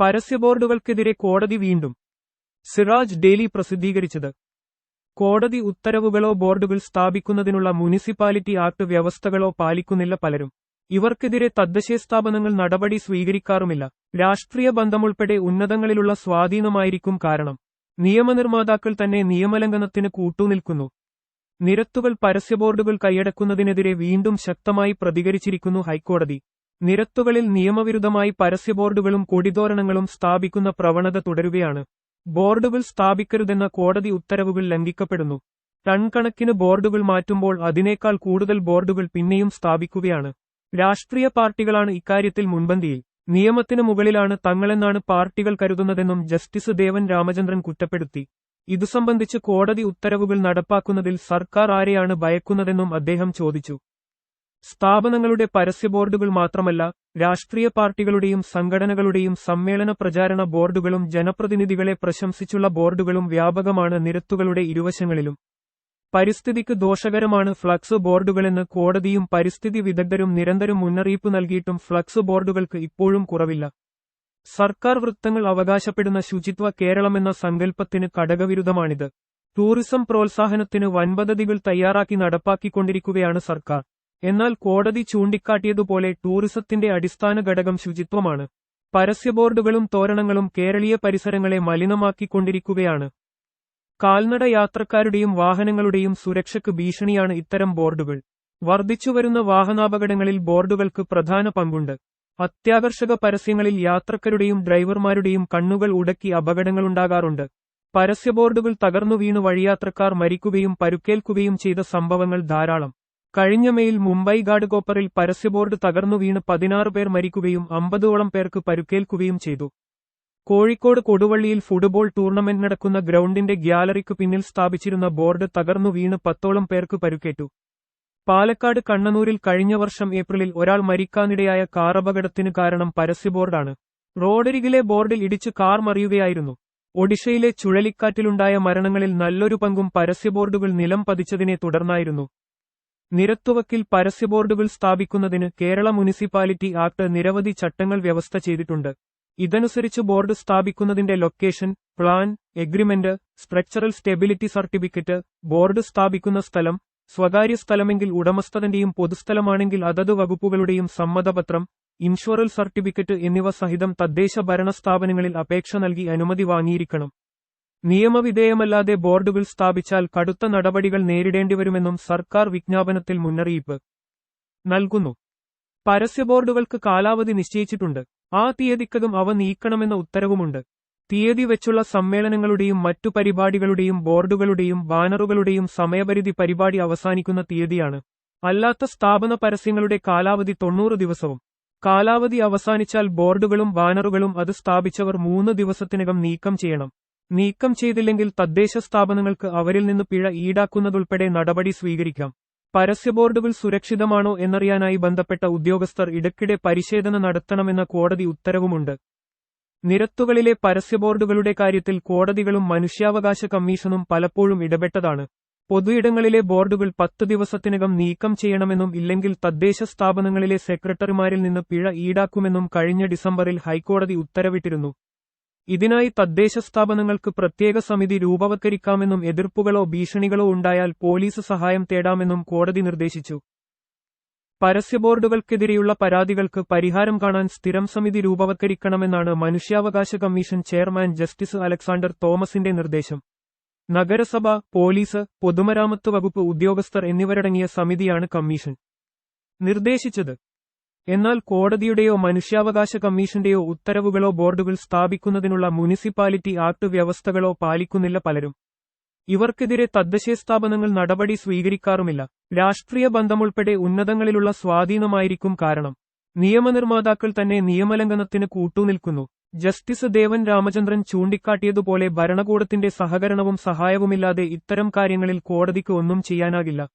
പരസ്യബോർഡുകൾക്കെതിരെ കോടതി വീണ്ടും സിറാജ് ഡെയിലി പ്രസിദ്ധീകരിച്ചത്. കോടതി ഉത്തരവുകളോ ബോർഡുകൾ സ്ഥാപിക്കുന്നതിനുള്ള മുനിസിപ്പാലിറ്റി ആക്ട് വ്യവസ്ഥകളോ പാലിക്കുന്നില്ല പലരും. ഇവർക്കെതിരെ തദ്ദേശീയ സ്ഥാപനങ്ങൾ നടപടി സ്വീകരിക്കാറുമില്ല. രാഷ്ട്രീയ ബന്ധമുൾപ്പെടെ ഉന്നതങ്ങളിലുള്ള സ്വാധീനമായിരിക്കും കാരണം. നിയമനിർമ്മാതാക്കൾ തന്നെ നിയമലംഘനത്തിന് കൂട്ടുനിൽക്കുന്നു. നിരത്തുകൾ പരസ്യ ബോർഡുകൾ കൈയടക്കുന്നതിനെതിരെ വീണ്ടും ശക്തമായി പ്രതികരിച്ചിരിക്കുന്നു ഹൈക്കോടതി. നിരത്തുകളിൽ നിയമവിരുദ്ധമായി പരസ്യബോർഡുകളും കൊടിതോരണങ്ങളും സ്ഥാപിക്കുന്ന പ്രവണത തുടരുകയാണ്. ബോർഡുകൾ സ്ഥാപിക്കരുതെന്ന കോടതി ഉത്തരവുകൾ ലംഘിക്കപ്പെടുന്നു. ടൺ കണക്കിന് ബോർഡുകൾ മാറ്റുമ്പോൾ അതിനേക്കാൾ കൂടുതൽ ബോർഡുകൾ പിന്നെയും സ്ഥാപിക്കുകയാണ്. രാഷ്ട്രീയ പാർട്ടികളാണ് ഇക്കാര്യത്തിൽ മുൻപന്തിയിൽ. നിയമത്തിന് മുകളിലാണ് തങ്ങളെന്നാണ് പാർട്ടികൾ കരുതുന്നതെന്നും ജസ്റ്റിസ് ദേവൻ രാമചന്ദ്രൻ കുറ്റപ്പെടുത്തി. ഇതു സംബന്ധിച്ച് കോടതി ഉത്തരവുകൾ നടപ്പാക്കുന്നതിൽ സർക്കാർ ആരെയാണ് ഭയക്കുന്നതെന്നും അദ്ദേഹം ചോദിച്ചു. സ്ഥാപനങ്ങളുടെ പരസ്യ ബോർഡുകൾ മാത്രമല്ല രാഷ്ട്രീയ പാർട്ടികളുടെയും സംഘടനകളുടെയും സമ്മേളന പ്രചാരണ ബോർഡുകളും ജനപ്രതിനിധികളെ പ്രശംസിച്ചുള്ള ബോർഡുകളും വ്യാപകമാണ് നിരത്തുകളുടെ ഇരുവശങ്ങളിലും. പരിസ്ഥിതിക്ക് ദോഷകരമാണ് ഫ്ലക്സ് ബോർഡുകളെന്ന് കോടതിയും പരിസ്ഥിതി വിദഗ്ധരും നിരന്തരം മുന്നറിയിപ്പ് നൽകിയിട്ടും ഫ്ലക്സ് ബോർഡുകൾക്ക് ഇപ്പോഴും കുറവില്ല. സർക്കാർ വൃത്തങ്ങൾ അവകാശപ്പെടുന്ന ശുചിത്വ കേരളമെന്ന സങ്കല്പത്തിന് കടകവിരുദ്ധമാണിത്. ടൂറിസം പ്രോത്സാഹനത്തിന് വൻപദ്ധതികൾ തയ്യാറാക്കി നടപ്പാക്കിക്കൊണ്ടിരിക്കുകയാണ് സർക്കാർ. എന്നാൽ കോടതി ചൂണ്ടിക്കാട്ടിയതുപോലെ ടൂറിസത്തിന്റെ അടിസ്ഥാന ഘടകം ശുചിത്വമാണ്. പരസ്യബോർഡുകളും തോരണങ്ങളും കേരളീയ പരിസരങ്ങളെ മലിനമാക്കിക്കൊണ്ടിരിക്കുകയാണ്. കാൽനട യാത്രക്കാരുടെയും വാഹനങ്ങളുടെയും സുരക്ഷയ്ക്ക് ഭീഷണിയാണ് ഇത്തരം ബോർഡുകൾ. വർദ്ധിച്ചുവരുന്ന വാഹനാപകടങ്ങളിൽ ബോർഡുകൾക്ക് പ്രധാന പങ്കുണ്ട്. അത്യാകർഷക പരസ്യങ്ങളിൽ യാത്രക്കാരുടെയും ഡ്രൈവർമാരുടെയും കണ്ണുകൾ ഉടക്കി അപകടങ്ങളുണ്ടാകാറുണ്ട്. പരസ്യബോർഡുകൾ തകർന്നു വീണു വഴിയാത്രക്കാർ മരിക്കുകയും പരുക്കേൽക്കുകയും ചെയ്ത സംഭവങ്ങൾ ധാരാളം. കഴിഞ്ഞ മെയിൽ മുംബൈ ഗാർഡ് കോപ്പറിൽ പരസ്യബോർഡ് തകർന്നു വീണ് പതിനാറ് പേർ മരിക്കുകയും അമ്പതോളം പേർക്ക് പരുക്കേൽക്കുകയും ചെയ്തു. കോഴിക്കോട് കൊടുവള്ളിയിൽ ഫുട്ബോൾ ടൂർണമെന്റ് നടക്കുന്ന ഗ്രൗണ്ടിന്റെ ഗ്യാലറിക്ക് പിന്നിൽ സ്ഥാപിച്ചിരുന്ന ബോർഡ് തകർന്നു വീണ് പത്തോളം പേർക്ക് പരുക്കേറ്റു. പാലക്കാട് കണ്ണനൂരിൽ കഴിഞ്ഞ വർഷം ഏപ്രിലിൽ ഒരാൾ മരിക്കാനിടയായ കാറപകടത്തിന് കാരണം പരസ്യബോർഡാണ് റോഡരികിലെ ബോർഡിൽ ഇടിച്ച് കാർ മറിയുകയായിരുന്നു. ഒഡീഷയിലെ ചുഴലിക്കാറ്റിലുണ്ടായ മരണങ്ങളിൽ നല്ലൊരു പങ്കും പരസ്യബോർഡുകൾ നിലം പതിച്ചതിനെ തുടർന്നായിരുന്നു. നിരത്തുവക്കിൽ പരസ്യബോർഡുകൾ സ്ഥാപിക്കുന്നതിന് കേരള മുനിസിപ്പാലിറ്റി ആക്ട് നിരവധി ചട്ടങ്ങൾ വ്യവസ്ഥ ചെയ്തിട്ടുണ്ട്. ഇതനുസരിച്ച് board സ്ഥാപിക്കുന്നതിന്റെ location plan agreement structural stability certificate board സ്ഥാപിക്കുന്ന സ്ഥലം സ്വകാര്യ സ്ഥലമെങ്കിൽ ഉടമസ്ഥതന്റെയും പൊതുസ്ഥലമാണെങ്കിൽ അതത് വകുപ്പുകളുടെയും സമ്മതപത്രം ഇൻഷുറൽ സർട്ടിഫിക്കറ്റ് എന്നിവ സഹിതം തദ്ദേശ ഭരണ സ്ഥാപനങ്ങളിൽ അപേക്ഷ നൽകി അനുമതി വാങ്ങിയിരിക്കണം. നിയമവിധേയമല്ലാതെ ബോർഡുകൾ സ്ഥാപിച്ചാൽ കടുത്ത നടപടികൾ നേരിടേണ്ടിവരുമെന്നും സർക്കാർ വിജ്ഞാപനത്തിൽ മുന്നറിയിപ്പ് നൽകുന്നു. പരസ്യ ബോർഡുകൾക്ക് കാലാവധി നിശ്ചയിച്ചിട്ടുണ്ട്. ആ തീയതിക്കകം അവ നീക്കണമെന്ന ഉത്തരവുമുണ്ട്. തീയതി വെച്ചുള്ള സമ്മേളനങ്ങളുടെയും മറ്റു പരിപാടികളുടെയും ബോർഡുകളുടെയും ബാനറുകളുടെയും സമയപരിധി പരിപാടി അവസാനിക്കുന്ന തീയതിയാണ്. അല്ലാത്ത സ്ഥാപന പരസ്യങ്ങളുടെ കാലാവധി തൊണ്ണൂറ് ദിവസവും. കാലാവധി അവസാനിച്ചാൽ ബോർഡുകളും ബാനറുകളും അത് സ്ഥാപിച്ചവർ മൂന്ന് ദിവസത്തിനകം നീക്കം ചെയ്യണം. നീക്കം ചെയ്തില്ലെങ്കിൽ തദ്ദേശ സ്ഥാപനങ്ങൾക്ക് അവരിൽ നിന്ന് പിഴ ഈടാക്കുന്നതുൾപ്പെടെ നടപടി സ്വീകരിക്കാം. പരസ്യബോർഡുകൾ സുരക്ഷിതമാണോ എന്നറിയാനായി ബന്ധപ്പെട്ട ഉദ്യോഗസ്ഥർ ഇടയ്ക്കിടെ പരിശോധന നടത്തണമെന്ന കോടതി ഉത്തരവുമുണ്ട്. നിരത്തുകളിലെ പരസ്യ ബോർഡുകളുടെ കാര്യത്തിൽ കോടതികളും മനുഷ്യാവകാശ കമ്മീഷനും പലപ്പോഴും ഇടപെട്ടതാണ്. പൊതുയിടങ്ങളിലെ ബോർഡുകൾ പത്ത് ദിവസത്തിനകം നീക്കം ചെയ്യണമെന്നും ഇല്ലെങ്കിൽ തദ്ദേശ സ്ഥാപനങ്ങളിലെ സെക്രട്ടറിമാരിൽ നിന്ന് പിഴ ഈടാക്കുമെന്നും കഴിഞ്ഞ ഡിസംബറിൽ ഹൈക്കോടതി ഉത്തരവിട്ടിരുന്നു. ഇതിനായി തദ്ദേശ സ്ഥാപനങ്ങൾക്ക് പ്രത്യേക സമിതി രൂപവത്കരിക്കാമെന്നും എതിർപ്പുകളോ ഭീഷണികളോ ഉണ്ടായാൽ പോലീസ് സഹായം തേടാമെന്നും കോടതി നിർദ്ദേശിച്ചു. പരസ്യബോർഡുകൾക്കെതിരെയുള്ള പരാതികൾക്ക് പരിഹാരം കാണാൻ സ്ഥിരം സമിതി രൂപവത്കരിക്കണമെന്നാണ് മനുഷ്യാവകാശ കമ്മീഷൻ ചെയർമാൻ ജസ്റ്റിസ് അലക്സാണ്ടർ തോമസിന്റെ നിർദ്ദേശം. നഗരസഭ പോലീസ് പൊതുമരാമത്ത് വകുപ്പ് ഉദ്യോഗസ്ഥർ എന്നിവരടങ്ങിയ സമിതിയാണ് കമ്മീഷൻ. നിർദ്ദേശിച്ചത് എന്നാൽ കോടതിയുടെയോ മനുഷ്യാവകാശ കമ്മീഷന്റെയോ ഉത്തരവുകളോ ബോർഡുകൾ സ്ഥാപിക്കുന്നതിനുള്ള മുനിസിപ്പാലിറ്റി ആക്ട് വ്യവസ്ഥകളോ പാലിക്കുന്നില്ല പലരും. ഇവർക്കെതിരെ തദ്ദേശീയ സ്ഥാപനങ്ങൾ നടപടി സ്വീകരിക്കാറുമില്ല. രാഷ്ട്രീയ ബന്ധമുൾപ്പെടെ ഉന്നതങ്ങളിലുള്ള സ്വാധീനമായിരിക്കും കാരണം. നിയമനിർമ്മാതാക്കൾ തന്നെ നിയമലംഘനത്തിന് കൂട്ടുനിൽക്കുന്നു. ജസ്റ്റിസ് ദേവൻ രാമചന്ദ്രൻ ചൂണ്ടിക്കാട്ടിയതുപോലെ ഭരണകൂടത്തിന്റെ സഹകരണവും സഹായവുമില്ലാതെ ഇത്തരം കാര്യങ്ങളിൽ കോടതിക്ക് ഒന്നും ചെയ്യാനാകില്ല.